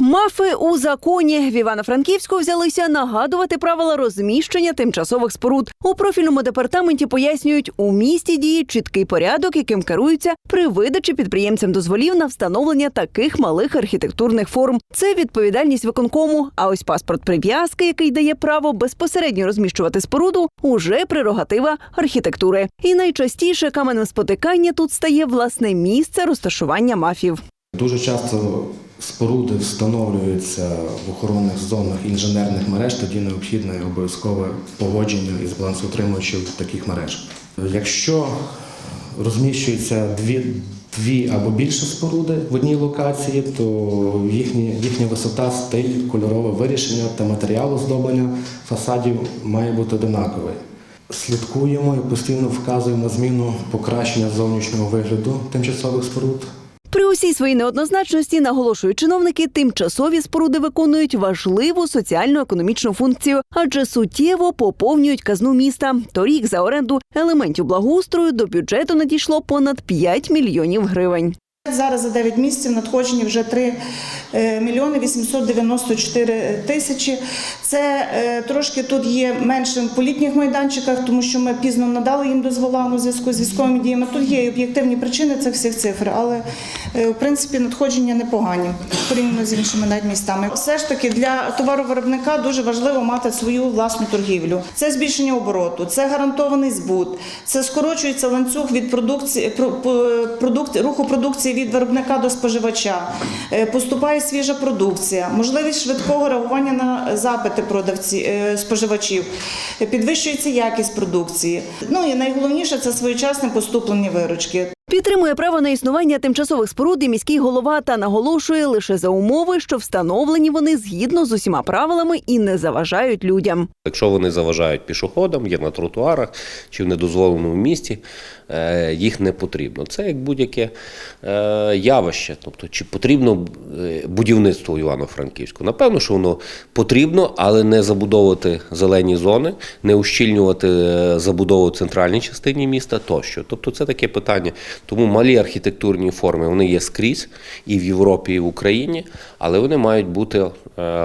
Мафи у законі в Івано-Франківську взялися нагадувати правила розміщення тимчасових споруд. У профільному департаменті пояснюють, у місті діє чіткий порядок, яким керуються при видачі підприємцям дозволів на встановлення таких малих архітектурних форм. Це відповідальність виконкому. А ось паспорт прив'язки, який дає право безпосередньо розміщувати споруду, уже прерогатива архітектури. І найчастіше каменем спотикання тут стає власне місце розташування мафів. Дуже часто споруди встановлюються в охоронних зонах інженерних мереж, тоді необхідне обов'язкове погодження із балансоутримувачів таких мереж. Якщо розміщуються дві, дві або більше споруди в одній локації, то їхні, їхня висота, стиль, кольорове вирішення та матеріал оздоблення фасадів має бути одинаковий. Слідкуємо і постійно вказуємо на зміну покращення зовнішнього вигляду тимчасових споруд. При усій своїй неоднозначності наголошують чиновники, тимчасові споруди виконують важливу соціально-економічну функцію, адже суттєво поповнюють казну міста. Торік за оренду елементів благоустрою до бюджету надійшло понад 5 мільйонів гривень. Зараз за 9 місяців надходжені вже 3 е, мільйони 894 тисячі. Це е, трошки тут є менше по літніх майданчиках, тому що ми пізно надали їм дозвола у зв'язку з військовими діями. Тут є і об'єктивні причини цих всіх цифр, але е, в принципі надходження непогані порівняно з іншими навіть містами. Все ж таки для товаровиробника дуже важливо мати свою власну торгівлю. Це збільшення обороту, це гарантований збут, це скорочується ланцюг від продукції про- по- продукції руху продукції від виробника до споживача. Е, Поступає свіжа продукція, можливість швидкого реагування на запити продавці е, споживачів, підвищується якість продукції. Ну і найголовніше це своєчасне поступлення виручки. Підтримує право на існування тимчасових споруд і міський голова та наголошує лише за умови, що встановлені вони згідно з усіма правилами і не заважають людям. Якщо вони заважають пішоходам, є на тротуарах чи в недозволеному місці, е, їх не потрібно. Це як будь-яке е, явище. Тобто, чи потрібно е, будівництво Івано-Франківську? Напевно, що воно потрібно, але не забудовувати зелені зони, не ущільнювати забудову центральній частині міста тощо. Тобто, це таке питання. Тому малі архітектурні форми вони є скрізь і в Європі, і в Україні, але вони мають бути е,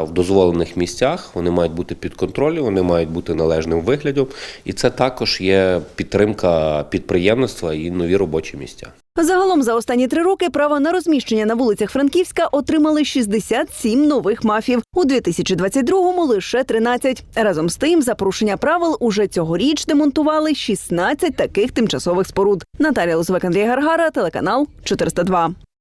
в дозволених місцях, вони мають бути під контролем, вони мають бути належним виглядом. І це також є підтримка підприємництва і нові робочі місця. Загалом за останні три роки право на розміщення на вулицях Франківська отримали 67 нових мафів. У 2022-му лише 13. Разом з тим, за порушення правил уже цьогоріч демонтували 16 таких тимчасових споруд. Наталія Лозовик, Андрій Гаргара, телеканал 402.